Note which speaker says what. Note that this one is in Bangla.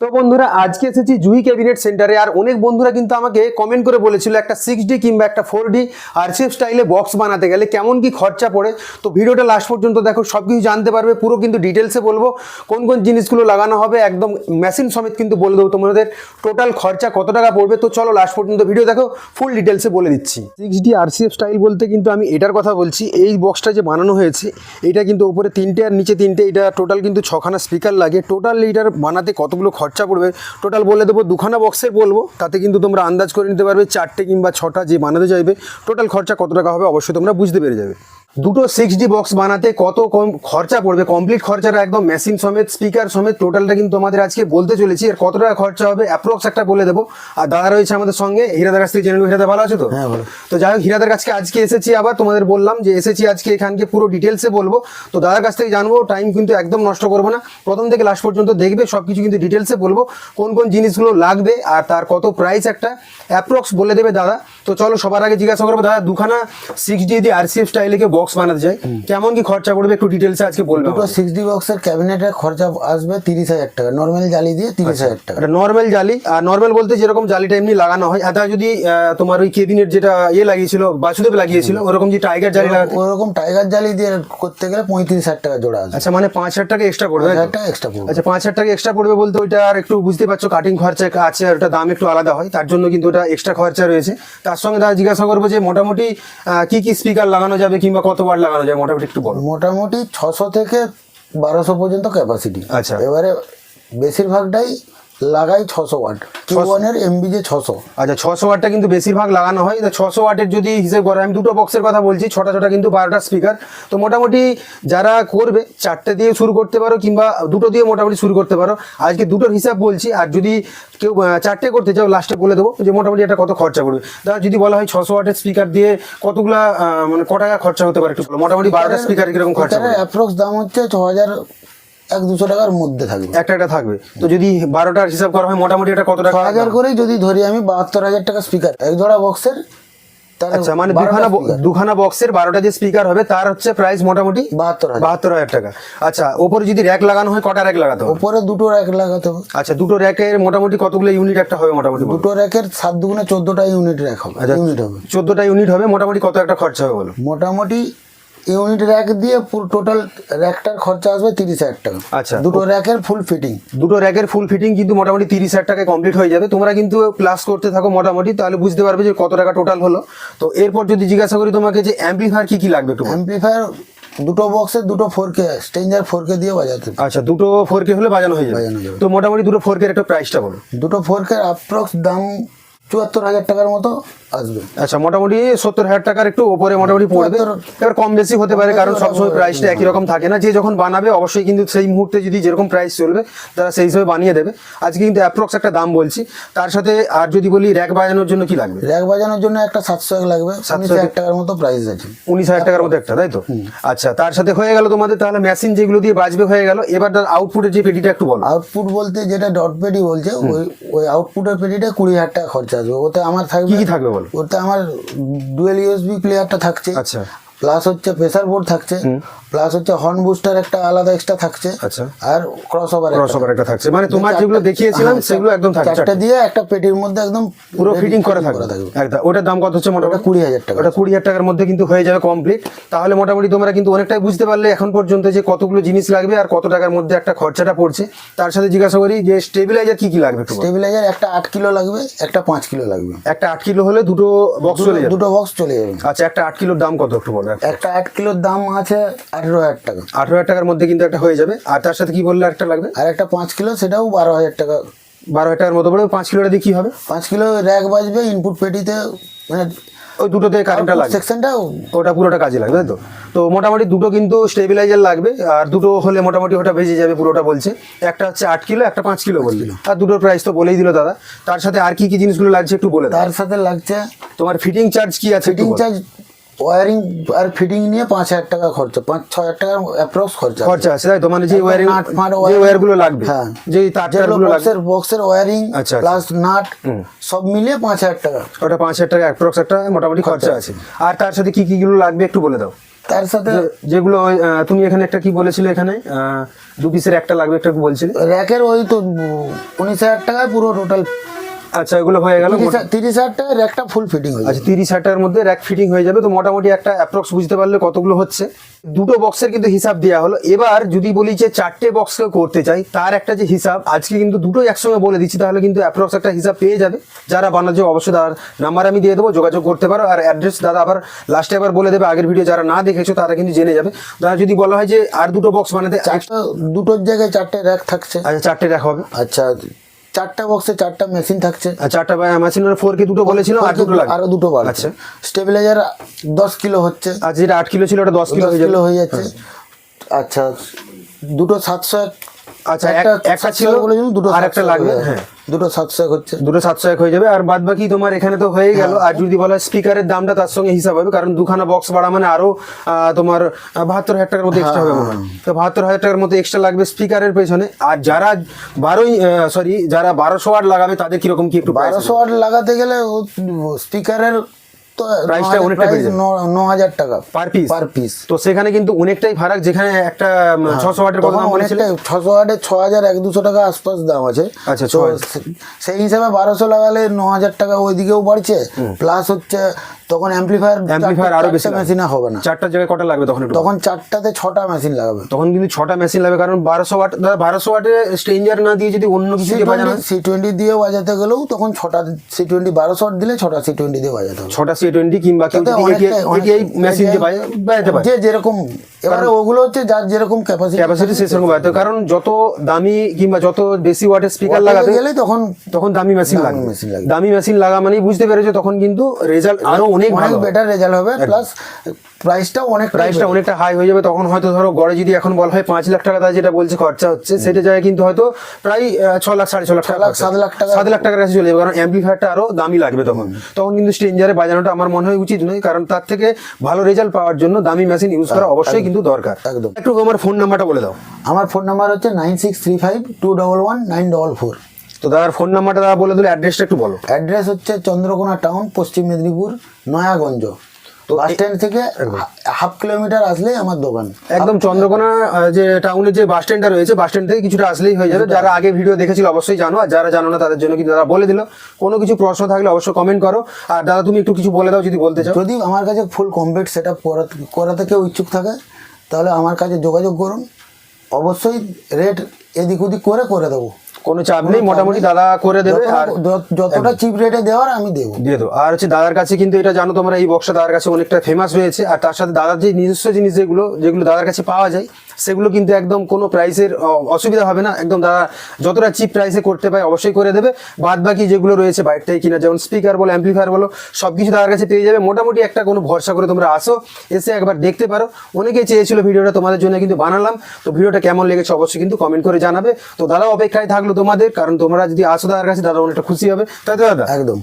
Speaker 1: তো বন্ধুরা, আজকে এসেছি জুহি ক্যাবিনেট সেন্টারে আর অনেক বন্ধুরা কিন্তু আমাকে কমেন্ট করে বলেছিল একটা সিক্স ডি কিংবা একটা ফোর ডি আরসিএফ স্টাইলে বক্স বানাতে গেলে কেমন কি খরচা পড়ে। তো ভিডিওটা লাস্ট পর্যন্ত দেখো সব কিছু জানতে পারবে, পুরো কিন্তু ডিটেলসে বলব। কোন কোন জিনিসগুলো লাগানো হবে, একদম মেশিন সমেত কিন্তু বলে দেবো তোমাদের। টোটাল খরচা কত টাকা পড়বে? তো চলো লাস্ট পর্যন্ত ভিডিও দেখো ফুল ডিটেলসে বলে দিচ্ছি। সিক্স ডি আরসিএফ স্টাইল বলতে কিন্তু আমি এটার কথা বলছি, এই বক্সটা যে বানানো হয়েছে, এটা কিন্তু উপরে তিনটে আর নিচে তিনটে, এটা টোটাল কিন্তু ছখানা স্পিকার লাগে। টোটাল এটার বানাতে কতগুলো খরচা পড়বে। টোটাল বলে দেবো দুখানা বক্সের বলব, তাতে কিন্তু তোমরা আন্দাজ করে নিতে পারবে চারটে কিংবা ছটা যে বানাতে চাইবে। টোটাল খরচা কত টাকা হবে অবশ্যই তোমরা বুঝতে পেরে যাবে। দুটো সিক্স ডি বক্স বানাতে কত কম খরচা পড়বে? কমপ্লিট খরচাটা একদম মেশিন সমেত স্পিকার সমেত টোটালটা কিন্তু তোমাদের আজকে বলতে চলেছি। আর কত টাকা খরচা হবে? অ্যাপ্রক্স একটা বলে দেবো। আর দাদা রয়েছে আমাদের সঙ্গে হীরাদার কাছ থেকে জেনে নেব। হীরাদা ভালো আছে তো?
Speaker 2: হ্যাঁ।
Speaker 1: তো যাই হোক হীরাদার কাছকে আজকে এসেছি আবার তোমাদের বললাম যে এসেছি আজকে এখানকে পুরো ডিটেলসে বলব। তো দাদার কাছ থেকে জানব টাইম কিন্তু একদম নষ্ট করব না। প্রথম থেকে লাস্ট পর্যন্ত দেখবে সব কিছু কিন্তু ডিটেলসে বলব। কোন কোন জিনিসগুলো লাগবে আর তার কত প্রাইস একটা? অ্যাপ্রক্স বলে দেবে দাদা। তো চলো সবার আগে জিজ্ঞাসা করব দাদা দুখানা সিক্স ডি দিয়ে আরসিএফ স্টাইলে বক্স বানাতে যায় কেমন কি খরচা পড়বে একটু ডিটেলসে আজকে বলবে
Speaker 2: দুটো সিক্স ডি বক্সের ক্যাবিনেটের খরচা আসবে তিরিশ হাজার টাকা। নর্মাল জালি দিয়ে তিরিশ হাজার টাকা।
Speaker 1: এটা নর্মাল জালি আর নর্মাল বলতে যেরকম জালিটা এমনি লাগানো হয় আর যদি তোমার ওই কেবিনেট যেটা ইয়ে লাগিয়েছিল বাসুদেব লাগিয়েছিল ওরকম যে টাইগার জালি লাগাতে
Speaker 2: ওরকম টাইগার জালি দিয়ে করতে গেলে পঁয়ত্রিশ হাজার টাকা জোড়া আসবে।
Speaker 1: আচ্ছা মানে পাঁচ হাজার টাকা এক্সট্রা পড়বে
Speaker 2: টাকা এক্সট্রা পড়বে।
Speaker 1: আচ্ছা পাঁচ হাজার টাকা এক্সট্রা পড়বে বলতে ওইটা আর একটু বুঝতে পারছ কাটিং খরচা আছে আর ওটা দাম একটু আলাদা হয় তার জন্য কিন্তু ওটা এক্সট্রা খরচা রয়েছে। তার সঙ্গে তারা জিজ্ঞাসা করব যে মোটামুটি কি কি স্পিকার লাগানো যাবে কিংবা কত বার লাগানো যাবে মোটামুটি একটু বলো
Speaker 2: মোটামুটি ছশো থেকে বারোশো পর্যন্ত ক্যাপাসিটি
Speaker 1: আচ্ছা।
Speaker 2: এবারে বেশিরভাগটাই লাগাই ছশো ওয়াট। কিউ ওয়ানের এমবি যে ছশো।
Speaker 1: আচ্ছা ছশো ওয়াটটা কিন্তু বেশিরভাগ লাগানো হয়। তা ছশো ওয়াটের যদি হিসেব করে আমি দুটো বক্সের কথা বলছি ছটা ছটা কিন্তু বারোটা স্পিকার তো মোটামুটি যারা করবে চারটে দিয়ে শুরু করতে পারো কিংবা দুটো দিয়ে মোটামুটি শুরু করতে পারো। আজকে দুটোর হিসাব বলছি আর যদি কেউ চারটে করতে চাও লাস্টে বলে দেবো যে মোটামুটি এটা কত খরচা পড়বে। দাদা যদি বলা হয় ছশো ওয়াটের স্পিকার দিয়ে কতগুলা মানে ক টাকা খরচা হতে পারে একটু বলো। মোটামুটি বারোটা স্পিকার কীরকম খরচা
Speaker 2: অ্যাপ্রক্স দাম হচ্ছে ছ হাজার এক দুশো টাকার মধ্যে থাকবে।
Speaker 1: একটা একটা থাকবে। তো যদি বারোটার হিসাব করা হয় মোটামুটি এটা কত টাকা?
Speaker 2: হাজার করেই যদি ধরি আমি বাহাত্তর হাজার টাকা স্পিকার এক জোড়া বক্সের
Speaker 1: আচ্ছা মানে দুখানা দুখানা বক্সের বারোটা যে স্পিকার হবে তার হচ্ছে প্রাইস মোটামুটি
Speaker 2: বাহাত্তর
Speaker 1: বাহাত্তর হাজার টাকা। আচ্ছা ওপরে যদি র্যাক লাগানো হয় কটা র্যাক লাগাতে হবে?
Speaker 2: ওপরে দুটো র্যাক লাগাতে হবে।
Speaker 1: আচ্ছা দুটো র্যাকের মোটামুটি কতগুলো ইউনিট একটা হবে মোটামুটি
Speaker 2: দুটো র্যাকের সাত দুগুণে চোদ্দটা ইউনিট র্যাক হবে
Speaker 1: আচ্ছা।
Speaker 2: ইউনিট হবে।
Speaker 1: চোদ্দটা ইউনিট হবে মোটামুটি কত একটা খরচা হবে বলো?
Speaker 2: মোটামুটি ইউনিট র্যাক দিয়ে পুরো টোটাল র্যাকটার খরচা আসবে তিরিশ হাজার টাকা
Speaker 1: আচ্ছা।
Speaker 2: দুটো র্যাকের ফুল ফিটিং
Speaker 1: দুটো র্যাকের ফুল ফিটিং কিন্তু মোটামুটি তিরিশ হাজার টাকায় কমপ্লিট হয়ে যাবে তোমরা কিন্তু প্লাস করতে থাকো মোটামুটি তাহলে বুঝতে পারবে যে কত টাকা টোটাল হলো তো এরপর যদি জিজ্ঞাসা করি তোমাকে যে অ্যাম্পলিফায়ার কি কি লাগবে।
Speaker 2: অ্যাম্পলিফায়ার দুটো বক্সে দুটো four K stranger four K দিয়ে বাজাতে
Speaker 1: আচ্ছা দুটো ফোর কে হলে বাজানো হয়ে যাবে। তো মোটামুটি দুটো ফোর কে একটা প্রাইসটা বলো
Speaker 2: দুটো ফোর কে অ্যাপ্রক্স দাম চুয়াত্তর হাজার টাকার মতো আসবে।
Speaker 1: আচ্ছা মোটামুটি সত্তর হাজার টাকার একটু ওপরে মোটামুটি পড়বে। এবার কম বেশি হতে পারে কারণ সবসময় প্রাইসটা একই রকম থাকে না। যে যখন বানাবে অবশ্যই কিন্তু সেই মুহূর্তে যদি যেরকম প্রাইস চলবে তারা সেই হিসেবে বানিয়ে দেবে। আজকে কিন্তু অ্যাপ্রক্স একটা দাম বলছি। তার সাথে আর যদি বলি র্যাক বাজানোর জন্য কি লাগবে?
Speaker 2: র্যাক বাজানোর জন্য একটা সাতশো এক লাগবে। উনিশ হাজার টাকার মতো প্রাইস আছে।
Speaker 1: উনিশ হাজার টাকার মতো একটা তাই তো? আচ্ছা তার সাথে হয়ে গেল তোমাদের তাহলে মেশিন যেগুলো দিয়ে বাজবে হয়ে গেল। এবার তার আউটপুটের যে পেটিটা একটু বলো।
Speaker 2: আউটপুট বলতে যেটা ডট পেডি বলছে ওই ওই আউটপুটের পেডিটা কুড়ি হাজার টাকা খরচা আসবে। ওতে আমার থাকবে।
Speaker 1: কি কি থাকবে বল?
Speaker 2: ওতে আমার ডুয়েল ইউএসবি প্লেয়ারটা থাকছে।
Speaker 1: আচ্ছা।
Speaker 2: প্লাস হচ্ছে প্রেসার বোর্ড থাকছে। প্লাস হচ্ছে হর্ন বুস্টার একটা আলাদা এক্সট্রা থাকছে।
Speaker 1: আচ্ছা।
Speaker 2: আর ক্রস ওভার
Speaker 1: ক্রস ওভার একটা থাকছে। মানে তোমার যেগুলো দেখিয়েছিলাম সেগুলো একদম থাকছে।
Speaker 2: চারটা দিয়ে একটা পেটির মধ্যে একদম
Speaker 1: পুরো ফিটিং করে থাকবে। একদম। ওটার দাম কত হচ্ছে মোটামুটি?
Speaker 2: কুড়ি হাজার টাকা।
Speaker 1: ওটা কুড়ি হাজার টাকার মধ্যে কিন্তু হয়ে যাবে কমপ্লিট তাহলে মোটামুটি তোমরা কিন্তু অনেকটাই বুঝতে পারলে এখন পর্যন্ত যে কতগুলো জিনিস লাগবে আর কত টাকার মধ্যে একটা খরচাটা পড়ছে। তার সাথে জিজ্ঞাসা করি যে স্টেবিলাইজার কি কি লাগবে একটু
Speaker 2: স্টেবিলাইজার একটা আট কিলো লাগবে একটা পাঁচ কিলো লাগবে।
Speaker 1: একটা আট কিলো হলে দুটো বক্স চলে যাবে?
Speaker 2: দুটো বক্স চলে যাবে।
Speaker 1: আচ্ছা একটা আট কিলোর দাম কত একটু বলো?
Speaker 2: একটা আট কিলোর দাম আছে আঠেরো হাজার টাকা।
Speaker 1: আঠারো হাজার টাকার মধ্যে কিন্তু একটা হয়ে যাবে। আর তার সাথে কি বললে একটা লাগবে?
Speaker 2: আর একটা পাঁচ কিলো সেটাও বারো হাজার টাকা।
Speaker 1: বারো হাজার টাকার মতো পড়বে পাঁচ কিলোটা দিয়ে কি হবে?
Speaker 2: পাঁচ কিলো র্যাক বাজবে ইনপুট পেটিতে মানে
Speaker 1: ওই দুটোতে কারেন্টটা লাগবে।
Speaker 2: সেকশনটা
Speaker 1: ওটা পুরোটা কাজে লাগবে তাই তো? তো মোটামুটি দুটো কিন্তু স্টেবিলাইজার লাগবে আর দুটো হলে মোটামুটি ওটা বেজে যাবে পুরোটা বলছে। একটা হচ্ছে আট কিলো একটা পাঁচ কিলো বলছিল আর দুটোর প্রাইস তো বলেই দিল দাদা। তার সাথে আর কি কি জিনিসগুলো লাগছে একটু বলে
Speaker 2: তার সাথে লাগছে
Speaker 1: তোমার ফিটিং চার্জ কি আছে
Speaker 2: ফিটিং চার্জ ওয়ারিং আর ফিটিং নিয়ে পাঁচ হাজার টাকা খরচা পাঁচ ছ হাজার টাকা অ্যাপ্রক্স খরচা
Speaker 1: খরচা আছে তাই তো? মানে যে ওয়ারিং
Speaker 2: নাট ফাট
Speaker 1: যে ওয়্যারগুলো লাগবে।
Speaker 2: হ্যাঁ।
Speaker 1: যে তারগুলো লাগবে।
Speaker 2: বক্সের বক্সের ওয়ারিং। প্লাস নাট সব মিলিয়ে পাঁচ হাজার টাকা।
Speaker 1: ওটা পাঁচ হাজার টাকা অ্যাপ্রক্স একটা মোটামুটি খরচা আছে। আর তার সাথে কি কি গুলো লাগবে একটু বলে দাও।
Speaker 2: তার সাথে
Speaker 1: যেগুলো তুমি এখানে একটা কি বলেছিলে এখানে? দু পিসের একটা লাগবে একটা বলছিলে।
Speaker 2: র্যাকের ওই তো উনিশ হাজার টাকায় পুরো টোটাল
Speaker 1: আচ্ছা এগুলো হয়ে গেল
Speaker 2: তিরিশ হাজার র্যাকটা ফুল ফিটিং হয়ে
Speaker 1: আচ্ছা তিরিশ হাজার মধ্যে র্যাক ফিটিং হয়ে যাবে। তো মোটামুটি একটা অ্যাপ্রক্স বুঝতে পারলে কতগুলো হচ্ছে। দুটো বক্সের কিন্তু হিসাব দেওয়া হলো। এবার যদি বলি যে চারটে বক্স করতে চাই তার একটা যে হিসাব আজকে কিন্তু দুটোই একসঙ্গে বলে দিচ্ছি তাহলে কিন্তু অ্যাপ্রক্স একটা হিসাব পেয়ে যাবে। যারা বানাচ্ছে অবশ্যই তার নাম্বার আমি দিয়ে দেবো যোগাযোগ করতে পারো। আর অ্যাড্রেস দাদা আবার লাস্টে আবার বলে দেবে আগের ভিডিও যারা না দেখেছ তারা কিন্তু জেনে যাবে। তারা যদি বলা হয় যে আর দুটো বক্স বানাতে
Speaker 2: দুটোর জায়গায় চারটে র্যাক থাকছে।
Speaker 1: আচ্ছা চারটে রাখা হবে।
Speaker 2: আচ্ছা চারটা বক্সে চারটা মেশিন থাকছে।
Speaker 1: চারটা মেশিনের ফোর কে দুটো বলেছিল? আর দুটো লাগবে?
Speaker 2: আরও দুটো বাড়ছে
Speaker 1: আচ্ছা।
Speaker 2: স্টেবিলাইজার দশ কিলো হচ্ছে।
Speaker 1: আচ্ছা যেটা আট কিলো ছিল ওটা দশ কিলো হয়ে
Speaker 2: যাচ্ছে। আচ্ছা দুটো সাতশো এক
Speaker 1: আচ্ছা, এক- একটা ছিল,
Speaker 2: দুটো
Speaker 1: আর একটা লাগবে,
Speaker 2: হ্যাঁ। দুটো সাতশো এক হচ্ছে।
Speaker 1: দুটো সাতশো এক হয়ে যাবে আর বাদ বাকি তোমার এখানে তো হয়ে গেল। আর যদি বলা স্পিকারের দামটা তার সঙ্গে হিসাব হবে কারণ দুখানা বক্স বাড়া মানে আরও তোমার বাহাত্তর হাজার টাকার মতো এক্সট্রা হবে মনে তো বাহাত্তর হাজার টাকার মতো এক্সট্রা লাগবে স্পিকারের পেছনে। আর যারা বারোই সরি যারা বারোশো ওয়াট লাগাবে তাদের কীরকম কি একটু
Speaker 2: বারোশো ওয়াট লাগাতে গেলে স্পিকারের তো
Speaker 1: অনেকটা বেড়ে
Speaker 2: টাকা
Speaker 1: পার পিস
Speaker 2: পার পিস
Speaker 1: তো সেখানে কিন্তু অনেকটাই ফারাক যেখানে একটা ছশো ওয়াটের কথা দাম বলেছিল।
Speaker 2: অনেকটাই ছশো ওয়াটে ছ হাজার এক দুশো টাকা আশপাশ দাম আছে।
Speaker 1: আচ্ছা,
Speaker 2: তো
Speaker 1: 6000
Speaker 2: সে- সেই হিসাবে বারোশো লাগালে ন হাজার টাকা ওইদিকেও বাড়ছে। প্লাস হচ্ছে তখন অ্যাম্পলিফায়ার
Speaker 1: অ্যাম্পলিফায়ার আরও বেশি।
Speaker 2: মেশিনে হবে না।
Speaker 1: চারটার জায়গায় কটা লাগবে তখন
Speaker 2: তখন চারটাতে ছটা মেশিন লাগাবে।
Speaker 1: তখন কিন্তু ছটা মেশিন লাগবে কারণ বারোশো ওয়াট দাদা বারোশো ওয়াটে স্ট্রেঞ্জার না দিয়ে যদি অন্য কিছু দিয়ে বাজানো
Speaker 2: সি টোয়েন্টি দিয়ে বাজাতে গেলেও তখন ছটা সি টোয়েন্টি বারোশো ওয়াট দিলে ছটা সি টোয়েন্টি দিয়ে বাজাতে হবে।
Speaker 1: ছটা সি টোয়েন্টি কিংবা এটিআই মেশিন দিয়ে বাজা- বাজাতে পারে।
Speaker 2: যে যেরকম এবারে ওগুলো হচ্ছে যার যেরকম ক্যাপাসিটি
Speaker 1: ক্যাপাসিটি সঙ্গে বাজাতে কারণ যত দামি কিংবা যত বেশি ওয়াটের স্পিকার লাগাবে
Speaker 2: গেলে তখন
Speaker 1: তখন দামি মেশিন লাগবে। দামি মেশিন লাগা মানেই বুঝতে পেরেছ তখন কিন্তু রেজাল্ট আরও অনেক
Speaker 2: অনেক বেটার রেজাল্ট হবে প্লাস প্রাইসটাও অনেক
Speaker 1: প্রাইসটা অনেকটা হাই হয়ে যাবে। তখন হয়তো ধরো গড়ে যদি এখন বলা হয় পাঁচ লাখ টাকা যেটা বলছে খরচা হচ্ছে সেটা জায়গায় কিন্তু হয়তো প্রায় ছ লাখ সাড়ে ছ লাখ টাকা
Speaker 2: লাখ, সাত লাখ টাকা।
Speaker 1: সাত লাখ টাকার কাছে চলে যাবে কারণ অ্যাম্পলিফায়ারটা আরও দামি লাগবে তখন। তখন কিন্তু স্ট্রেঞ্জারে বাজানোটা আমার মনে হয় উচিত নয় কারণ তার থেকে ভালো রেজাল্ট পাওয়ার জন্য দামি মেশিন ইউজ করা অবশ্যই কিন্তু দরকার।
Speaker 2: একদম।
Speaker 1: একটু আমার ফোন নাম্বারটা বলে দাও।
Speaker 2: আমার ফোন নাম্বার হচ্ছে nine six three five two double one nine double four
Speaker 1: তো দাদার ফোন নাম্বারটা দাদা বলে দিলে অ্যাড্রেসটা একটু বলো।
Speaker 2: অ্যাড্রেস হচ্ছে চন্দ্রকোনা টাউন পশ্চিম মেদিনীপুর নয়াগঞ্জ। তো বাস স্ট্যান্ড থেকে হাফ কিলোমিটার আসলেই আমার দোকান।
Speaker 1: একদম চন্দ্রকোনা যে টাউনের যে বাস স্ট্যান্ডটা রয়েছে বাস স্ট্যান্ড থেকে কিছুটা আসলেই হয়ে যাবে। যারা আগে ভিডিও দেখেছিল অবশ্যই জানো। আর যারা জানো না তাদের জন্য কিন্তু দাদা বলে দিল। কোনো কিছু প্রশ্ন থাকলে অবশ্যই কমেন্ট করো। আর দাদা তুমি একটু কিছু বলে দাও যদি বলতে চাও।
Speaker 2: যদি আমার কাছে ফুল কমপ্লিট সেট আপ করাতে কেউ ইচ্ছুক থাকে তাহলে আমার কাছে যোগাযোগ করুন। অবশ্যই রেট এদিক ওদিক করে করে দেবো।
Speaker 1: কোনো চাপ নেই মোটামুটি দাদা করে দেবে আর
Speaker 2: যত- যতটা চিপ রেটে দেওয়ার আমি দেবো।
Speaker 1: দিয়ে দেবো। আর হচ্ছে দাদার কাছে কিন্তু এটা জানো তোমরা এই বক্সটা দাদার কাছে অনেকটা ফেমাস হয়েছে আর তার সাথে দাদার যে নিজস্ব জিনিস যেগুলো যেগুলো দাদার কাছে পাওয়া যায় সেগুলো কিন্তু একদম কোনো প্রাইসের অসুবিধা হবে না। একদম দাদা যতটা চিপ প্রাইসে করতে পারে অবশ্যই করে দেবে। বাদ বাকি যেগুলো রয়েছে থেকে কিনা, যেমন স্পিকার বলো অ্যাম্পলিফায়ার বলো সব কিছু দাদার কাছে পেয়ে যাবে। মোটামুটি একটা কোনো ভরসা করে তোমরা আসো, এসে একবার দেখতে পারো। অনেকেই চেয়েছিল ভিডিওটা তোমাদের জন্য কিন্তু বানালাম। তো ভিডিওটা কেমন লেগেছে অবশ্যই কিন্তু কমেন্ট করে জানাবে। তো দাদা অপেক্ষায় থাকল তোমাদের, কারণ তোমরা যদি আসো দাদার কাছে, দাদা অনেকটা খুশি হবে। তাই তো দাদা?
Speaker 2: একদম।